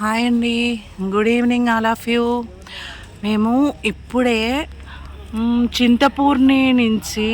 Hi అండి. Good evening all of you. మేము ఇప్పుడే చింతపూర్ణి నుంచి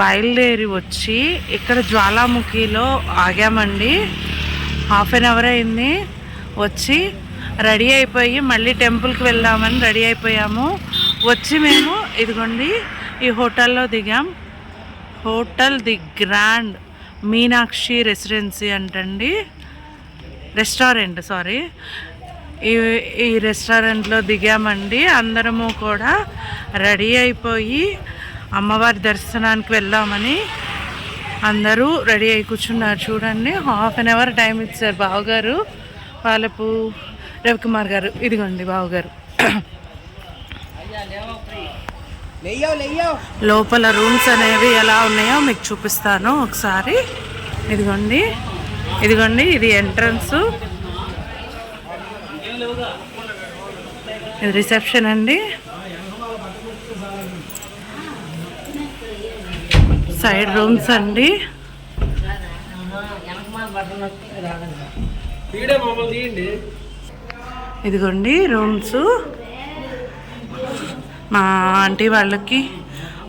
బయలుదేరి వచ్చి ఇక్కడ జ్వాలాముఖిలో ఆగామండి. హాఫ్ అన్ అవర్ అయింది. వచ్చి రెడీ అయిపోయి మళ్ళీ టెంపుల్కి వెళ్దామని రెడీ అయిపోయాము. వచ్చి మేము ఇదిగోండి ఈ హోటల్లో దిగాం. Hotel the grand Meenakshi residency అంటండి. రెస్టారెంట్ సారీ ఈ ఈ రెస్టారెంట్లో దిగామండి. అందరము కూడా రెడీ అయిపోయి అమ్మవారి దర్శనానికి వెళ్దామని అందరూ రెడీ అయి కూర్చున్నారు. చూడండి హాఫ్ అన్ అవర్ టైం ఇచ్చారు బావగారు. వాళ్ళపు రవికుమార్ గారు. ఇదిగోండి బావగారు. లోపల రూమ్స్ అనేవి ఎలా ఉన్నాయో మీకు చూపిస్తాను ఒకసారి. ఇదిగోండి. ఇదిగోండి ఇది ఎంట్రన్స్ ఇది రిసెప్షన్ అండి. సైడ్ రూమ్స్ అండి. ఇదిగోండి రూమ్స్ మా ఆంటీ వాళ్ళకి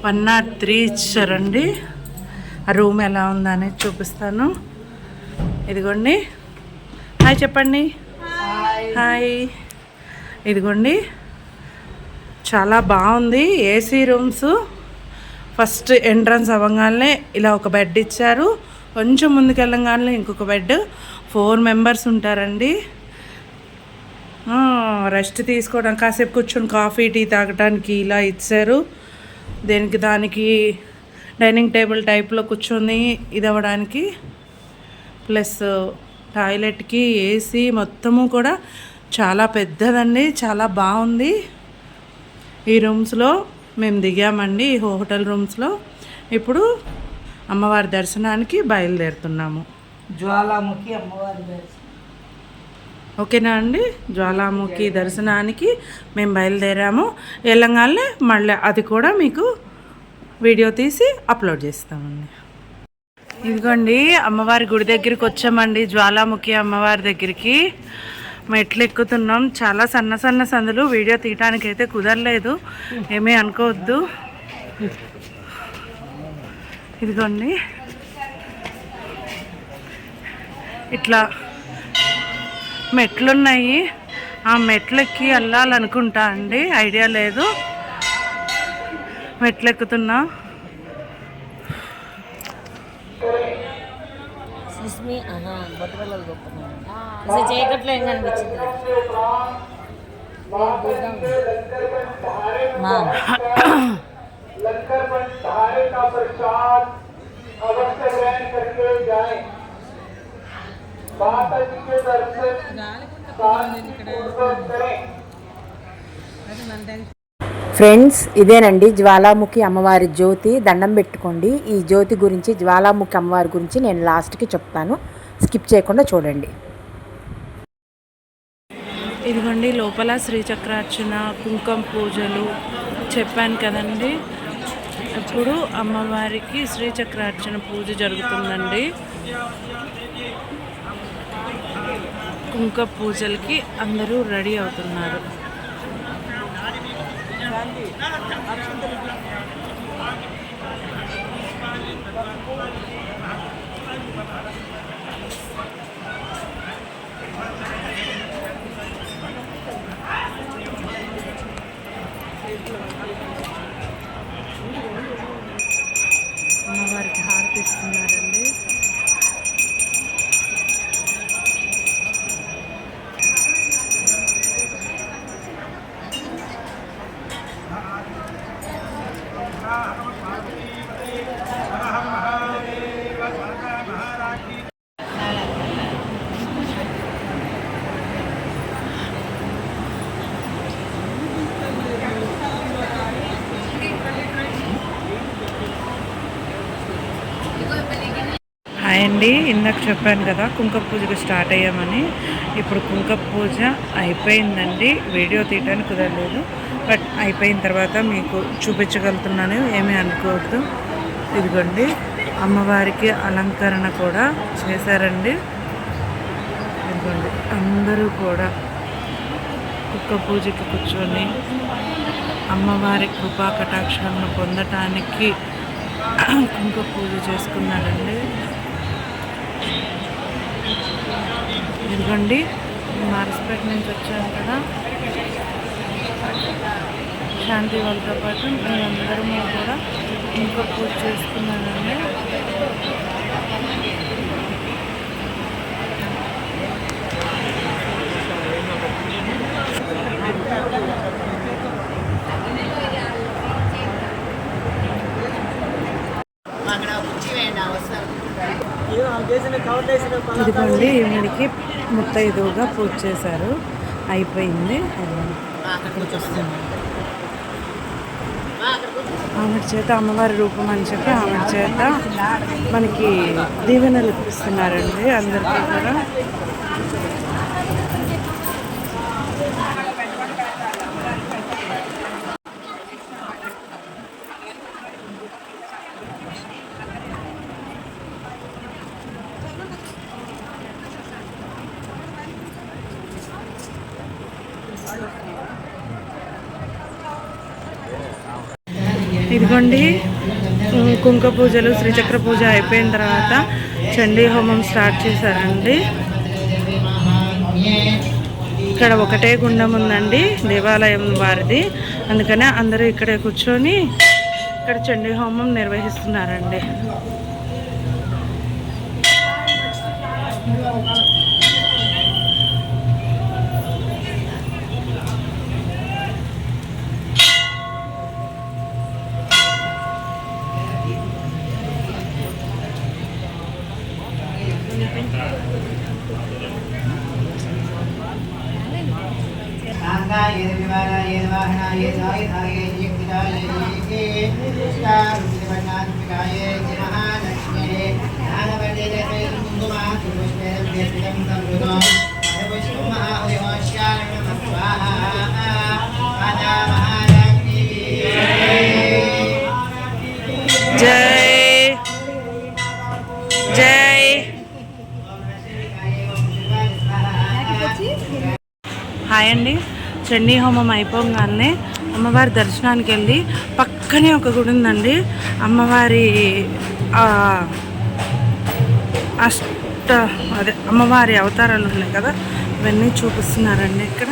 వన్ నాట్ త్రీ ఇచ్చారండి. ఆ రూమ్ ఎలా ఉందనేది చూపిస్తాను. ఇదిగోండి. హాయ్ చెప్పండి. హాయ్. ఇదిగోండి. చాలా బాగుంది ఏసీ రూమ్స్. ఫస్ట్ ఎంట్రన్స్ అవ్వగానే ఇలా ఒక బెడ్ ఇచ్చారు. కొంచెం ముందుకు వెళ్ళగానే ఇంకొక బెడ్. ఫోర్ మెంబర్స్ ఉంటారండి. రెస్ట్ తీసుకోవడం కాసేపు కూర్చొని కాఫీ టీ తాగడానికి ఇలా ఇచ్చారు. దేనికి దానికి డైనింగ్ టేబుల్ టైప్లో కూర్చొని ఇది అవ్వడానికి ప్లస్ టాయిలెట్కి ఏసీ మొత్తము కూడా చాలా పెద్దదండి చాలా బాగుంది. ఈ రూమ్స్లో మేము దిగామండి ఈ హోటల్ రూమ్స్లో. ఇప్పుడు అమ్మవారి దర్శనానికి బయలుదేరుతున్నాము. జ్వాలాముఖి అమ్మవారి దర్శనం. ఓకేనా అండి? జ్వాలాముఖి దర్శనానికి మేము బయలుదేరాము. వెళ్ళంగానే మళ్ళీ అది కూడా మీకు వీడియో తీసి అప్లోడ్ చేస్తామండి. ఇదిగోండి అమ్మవారి గుడి దగ్గరికి వచ్చామండి. జ్వాలాముఖి అమ్మవారి దగ్గరికి. మెట్లు ఎక్కుతున్నాం చాలా సన్న సన్న సందులు. వీడియో తీయడానికి అయితే కుదరలేదు. ఏమీ అనుకోవద్దు. ఇదిగోండి. ఇట్లా మెట్లున్నాయి. ఆ మెట్లెక్కి వెళ్ళాలనుకుంటా అండి. ఐడియా లేదు. మెట్లు ఎక్కుతున్నా సుస్మి ఆహా బొట్టబెల్లలు గొప్ప ఫ్రెండ్స్ ఇదేనండి జ్వాలాముఖి అమ్మవారి జ్యోతి. దండం పెట్టుకోండి. ఈ జ్యోతి గురించి జ్వాలాముఖి అమ్మవారి గురించి నేను లాస్ట్కి చెప్తాను. స్కిప్ చేయకుండా చూడండి. ఇదిగోండి లోపల శ్రీచక్రార్చన కుంకుమ పూజలు చెప్పాను కదండి. ఇప్పుడు అమ్మవారికి శ్రీచక్రార్చన పూజ జరుగుతుందండి. కుంకుమ పూజలకి అందరూ రెడీ అవుతున్నారు. అమ్మవారికి హారతి ఇస్తున్నారండి హాయ్ అండి ఇందాక చెప్పాను కదా కుంకుమ పూజకు స్టార్ట్ అయ్యామని. ఇప్పుడు కుంకుమ పూజ అయిపోయిందండి. వీడియో తీయడానికి కుదరలేదు. బట్ అయిపోయిన తర్వాత మీకు చూపించగలుగుతున్నాను. ఏమీ అనుకోవద్దు. ఇదిగోండి అమ్మవారికి అలంకరణ కూడా చేశారండి. ఇదిగోండి ఇదిగోండి అందరూ కూడా కుక్క పూజకి కూర్చొని అమ్మవారి కృపా కటాక్షాలను పొందటానికి కుంక పూజ చేసుకున్నారండి. ఇదిగోండి మారస్పేట నుంచి వచ్చాను కదా. శాంతి వాళ్ళతో పాటు మేమందరము కూడా కుంక పూజ చేసుకున్నానండి. ఇదిగోండి ఈవిడికి ముత్తైదువుగా పూజ చేశారు. అయిపోయింది. ఆమె చేత అమ్మవారి రూపం అని చెప్పి ఆమె చేత మనకి దీవెనలు ఇప్పిస్తున్నారండి అందరికీ కూడా. ఇదిగోండి కుంక పూజలు శ్రీచక్ర పూజ అయిపోయిన తర్వాత చండీ హోమం స్టార్ట్ చేశారండి. ఇక్కడ ఒకటే గుండం ఉందండి దేవాలయం వారిది. అందుకనే అందరూ ఇక్కడే కూర్చొని ఇక్కడ చండీ హోమం నిర్వహిస్తున్నారండి. निर्वाहणाय सायुधाय नियुक्तिदाय निष्ठारूपितवर्णात्मिकाय महालक्ष्म्ये ज्ञानवर्धे कुङ्कुमा कुरुष्मेरभ्यर्पितं संवृतो पुष्पं महाहरिवाश्यारणं स्वाहा माता महालक्ष्मी జై జై హాయ్ అండి చండీ హోమం అయిపోగానే అమ్మవారి దర్శనానికి వెళ్ళి పక్కనే ఒక గుడి ఉందండి. అమ్మవారి అష్ట అదే అమ్మవారి అవతారాలు ఉన్నాయి కదా ఇవన్నీ చూపిస్తున్నారండి ఇక్కడ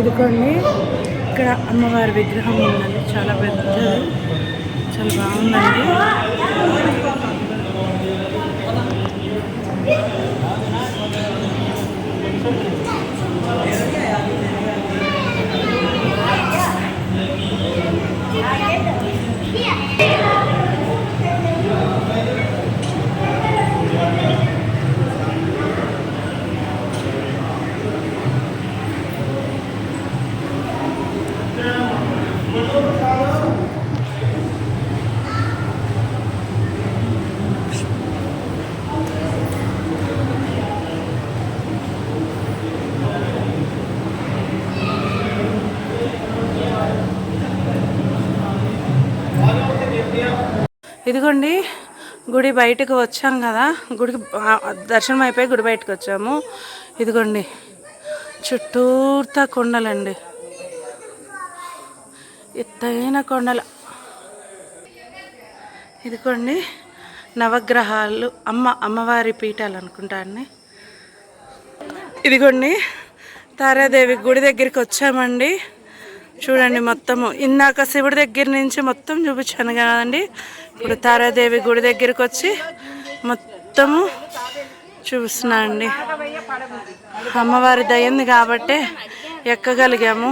ఇదిగోండి ఇక్కడ అమ్మవారి విగ్రహం ఉందండి చాలా పెద్ద చాలా బాగుందండి ఇదిగోండి గుడి బయటకు వచ్చాం కదా. గుడికి దర్శనం అయిపోయి గుడి బయటకు వచ్చాము. ఇదిగోండి చుట్టూర్తా కొండలండి. ఎత్తైన కొండల. ఇదిగోండి నవగ్రహాలు అమ్మ అమ్మవారి పీఠాలు అనుకుంటా అండి. ఇదిగోండి తారాదేవి గుడి దగ్గరికి వచ్చామండి. చూడండి మొత్తము. ఇందాక శివుడి దగ్గర నుంచి మొత్తం చూపించాను కదండి. ఇప్పుడు తారాదేవి గుడి దగ్గరికి వచ్చి మొత్తము చూస్తున్నా అండి అమ్మవారి దయ్యింది కాబట్టి ఎక్కగలిగాము.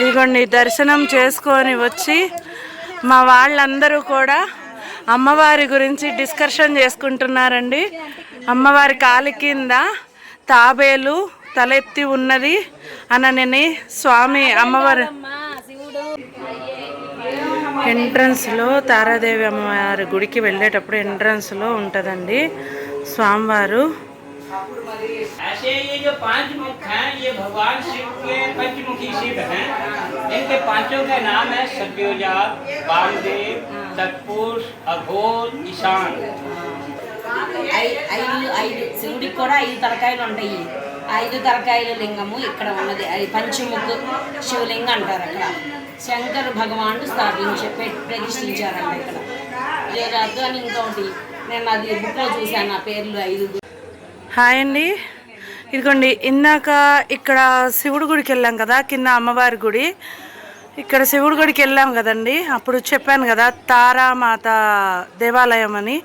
ఇదిగోండి దర్శనం చేసుకొని వచ్చి మా వాళ్ళందరూ కూడా అమ్మవారి గురించి డిస్కషన్ చేసుకుంటున్నారండి. అమ్మవారి కాలి కింద తాబేలు తలెత్తి ఉన్నది అనని స్వామి అమ్మవారు ఎంట్రన్స్లో తారాదేవి అమ్మవారి గుడికి వెళ్ళేటప్పుడు ఎంట్రన్స్లో ఉంటుందండి స్వామివారు ऐसे ये जो पांच मुख हैं ये भगवान शिव के पंचमुखी शिव हैं इनके पांचों के नाम है सत्योजात वामदेव तत्पुरुष अघोर ईशान ఐ- ఐదు ఐదు శివుడికి కూడా ఐదు తలకాయలు ఉంటాయి ఐదు తలకాయల లింగము ఇక్కడ ఉన్నది. అది పంచముఖ శివలింగం అంటారు అక్కడ. శంకర భగవానుడు స్థాపించ ప్రతిష్ఠించారండి ఇక్కడ. జయరాజు అని ఇంకోటి నేను అది బుక్లో చూశాను ఆ పేర్లు ఐదు హాయ్ అండి. ఇదిగోండి ఇందాక ఇక్కడ శివుడి గుడికి వెళ్ళాం కదా కింద అమ్మవారి గుడి. ఇక్కడ శివుడి గుడికి వెళ్ళాం కదండి. అప్పుడు చెప్పాను కదా తారామాత దేవాలయం అని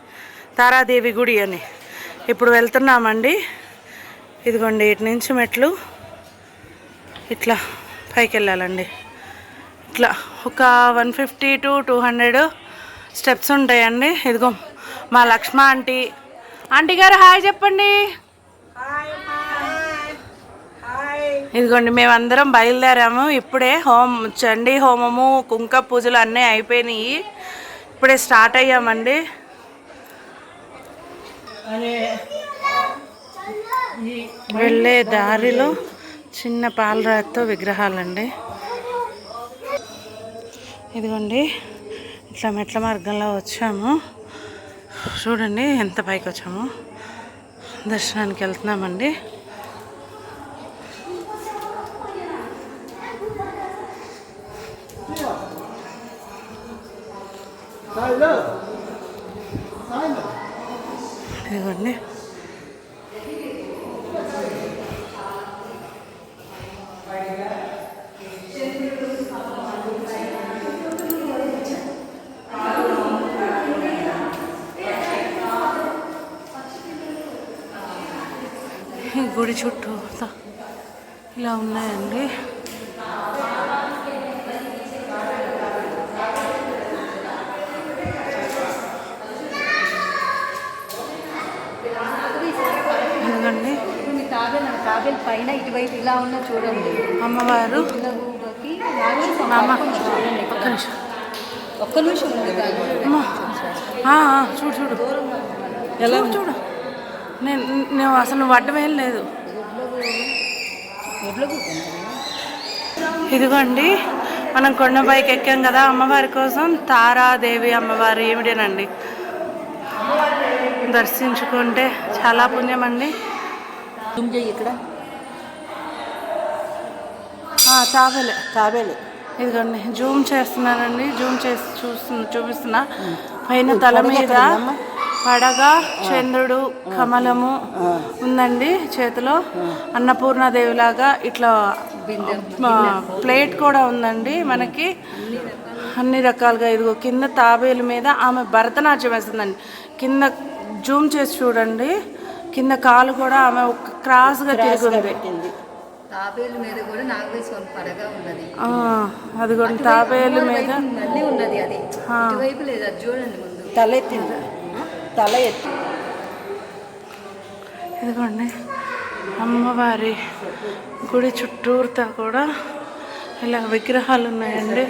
తారాదేవి గుడి అని. ఇప్పుడు వెళ్తున్నామండి. ఇదిగోండి ఇటు నుంచి మెట్లు. ఇట్లా పైకి వెళ్ళాలండి ఇట్లా ఒక one fifty to two hundred steps ఉంటాయండి. ఇదిగో మా లక్ష్మ ఆంటీ. ఆంటీ గారు హాయ్ చెప్పండి. ఇదిగోండి మేమందరం బయలుదేరాము. ఇప్పుడే హోమ్ చండీ హోమము కుంక పూజలు అన్నీ అయిపోయినాయి. ఇప్పుడే స్టార్ట్ అయ్యామండి. వెళ్ళే దారిలో చిన్న పాలరాతితో విగ్రహాలండి. ఇదిగోండి ఇట్లా మెట్ల మార్గంలో వచ్చాము. చూడండి ఎంత పైకి వచ్చాము. దర్శనానికి వెళ్తున్నామండి. ఇదిగోండి ఈ గుడి చుట్టూ ఇలా ఉన్నాయండి. ఎందుకండి మీ తాబేలు పైన ఇటువైపు ఇలా ఉన్న చూడండి. అమ్మవారు. ఒక్క నిమిషం. చూడు చూడు. ఎలా చూడు. నేను నేను అసలు నువ్వు అడ్డమేం లేదు. ఇదిగోండి మనం కొండపైకి ఎక్కాం కదా అమ్మవారి కోసం. తారాదేవి అమ్మవారు ఏమిటేనండి? దర్శించుకుంటే చాలా పుణ్యం అండి ఇక్కడ. తాబేలే. తాబేలు. ఇదిగోండి జూమ్ చేస్తున్నానండి. జూమ్ చేసి చూస్తున్నా చూపిస్తున్నా. పైన తల మీద పడగ చంద్రుడు కమలము ఉందండి చేతిలో. అన్నపూర్ణాదేవిలాగా ఇట్లా ఆ, ప్లేట్ కూడా ఉందండి మనకి. అన్ని రకాలుగా ఇదిగో కింద తాబేలు మీద ఆమె భరతనాట్యం వేస్తుందండి. కింద జూమ్ చేసి చూడండి. కింద కాలు కూడా ఆమె ఒక క్రాస్గా తిరుగుంది తాబేలు మీద కూడా నాగేశ్వరం పడగా ఉన్నది. ఆ, అదిగోండి తాబేలు మీద. ఉన్నది అది. ఆ. ఇటువైపు లేదు అది చూడండి ముందు. తల ఎత్తింది తల ఎత్తి ఇదిగోండి. అమ్మవారి గుడి చుట్టూరుతా కూడా ఇలా విగ్రహాలు ఉన్నాయండి.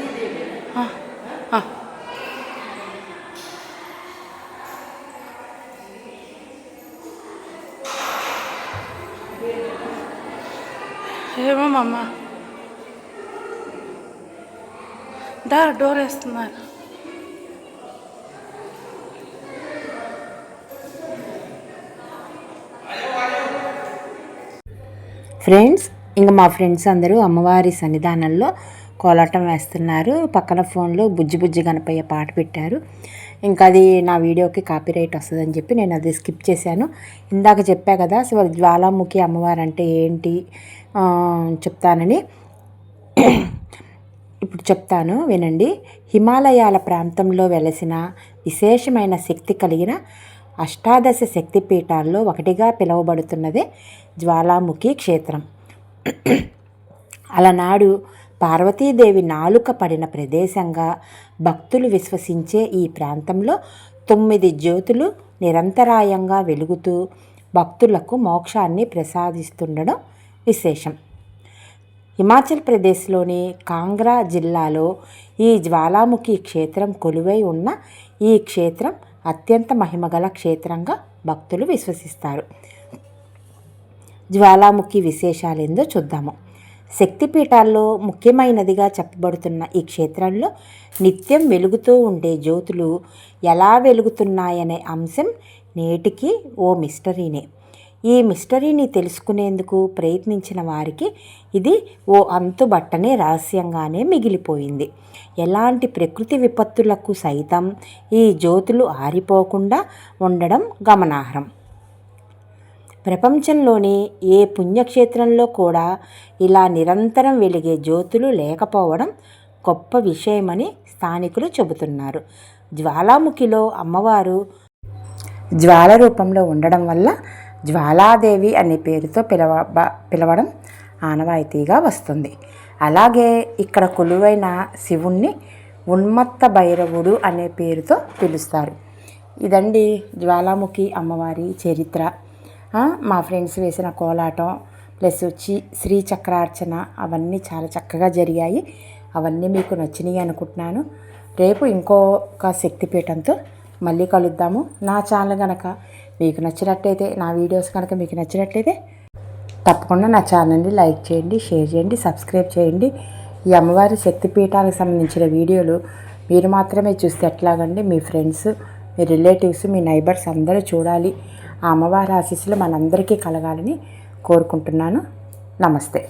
ఏమో మమ్మ దా డోర్ వేస్తున్నారు. ఫ్రెండ్స్ ఇంకా మా ఫ్రెండ్స్ అందరూ అమ్మవారి సన్నిధానంలో కోలాటం వేస్తున్నారు. పక్కన ఫోన్లో బుజ్జి బుజ్జి గణపయ్య పాట పెట్టారు. ఇంకా అది నా వీడియోకి కాపీరైట్ వస్తుందని చెప్పి నేను అది స్కిప్ చేశాను. ఇందాక చెప్పా కదా సో జ్వాలాముఖి అమ్మవారు అంటే ఏంటి చెప్తానని. ఇప్పుడు చెప్తాను వినండి. హిమాలయాల ప్రాంతంలో వెలసిన విశేషమైన శక్తి కలిగిన అష్టాదశ శక్తిపీఠాల్లో ఒకటిగా పిలువబడుతున్నదే జ్వాలాముఖి క్షేత్రం. అలనాడు పార్వతీదేవి నాలుక పడిన ప్రదేశంగా భక్తులు విశ్వసించే ఈ ప్రాంతంలో తొమ్మిది జ్యోతులు నిరంతరాయంగా వెలుగుతూ భక్తులకు మోక్షాన్ని ప్రసాదిస్తుండడం విశేషం. హిమాచల్ ప్రదేశ్లోని కాంగ్రా జిల్లాలో ఈ జ్వాలాముఖి క్షేత్రం కొలువై ఉన్న ఈ క్షేత్రం అత్యంత మహిమగల క్షేత్రంగా భక్తులు విశ్వసిస్తారు. జ్వాలాముఖి విశేషాలేందో చూద్దాము. శక్తిపీఠాల్లో ముఖ్యమైనదిగా చెప్పబడుతున్న ఈ క్షేత్రంలో నిత్యం వెలుగుతూ ఉండే జ్యోతులు ఎలా వెలుగుతున్నాయనే అంశం నేటికి ఓ మిస్టరీనే. ఈ మిస్టరీని తెలుసుకునేందుకు ప్రయత్నించిన వారికి ఇది ఓ అంతుబట్టని రహస్యంగానే మిగిలిపోయింది. ఎలాంటి ప్రకృతి విపత్తులకు సైతం ఈ జ్యోతులు ఆరిపోకుండా ఉండడం గమనార్హం. ప్రపంచంలోని ఏ పుణ్యక్షేత్రంలో కూడా ఇలా నిరంతరం వెలిగే జ్యోతులు లేకపోవడం గొప్ప విషయమని స్థానికులు చెబుతున్నారు. జ్వాలాముఖిలో అమ్మవారు జ్వాల రూపంలో ఉండడం వల్ల జ్వాలాదేవి అనే పేరుతో పిలవ పిలవడం ఆనవాయితీగా వస్తుంది. అలాగే ఇక్కడ కొలువైన శివుణ్ణి ఉన్మత్త భైరవుడు అనే పేరుతో పిలుస్తారు. ఇదండి జ్వాలాముఖి అమ్మవారి చరిత్ర. మా ఫ్రెండ్స్ వేసిన కోలాటం ప్లస్ వచ్చి శ్రీచక్రార్చన అవన్నీ చాలా చక్కగా జరిగాయి. అవన్నీ మీకు నచ్చినాయి అనుకుంటున్నాను. రేపు ఇంకొక శక్తిపీఠంతో మళ్ళీ కలుద్దాము. నా ఛానల్ కనుక మీకు నచ్చినట్టయితే నా వీడియోస్ కనుక మీకు నచ్చినట్టయితే తప్పకుండా నా ఛానల్ని లైక్ చేయండి షేర్ చేయండి సబ్స్క్రైబ్ చేయండి. ఈ అమ్మవారి శక్తిపీఠానికి సంబంధించిన వీడియోలు మీరు మాత్రమే చూస్తే ఎట్లాగండి? మీ ఫ్రెండ్స్ మీ రిలేటివ్స్ మీ నైబర్స్ అందరూ చూడాలి. ఆ అమ్మవారి ఆశీస్సులు మనందరికీ కలగాలని కోరుకుంటున్నాను. నమస్తే.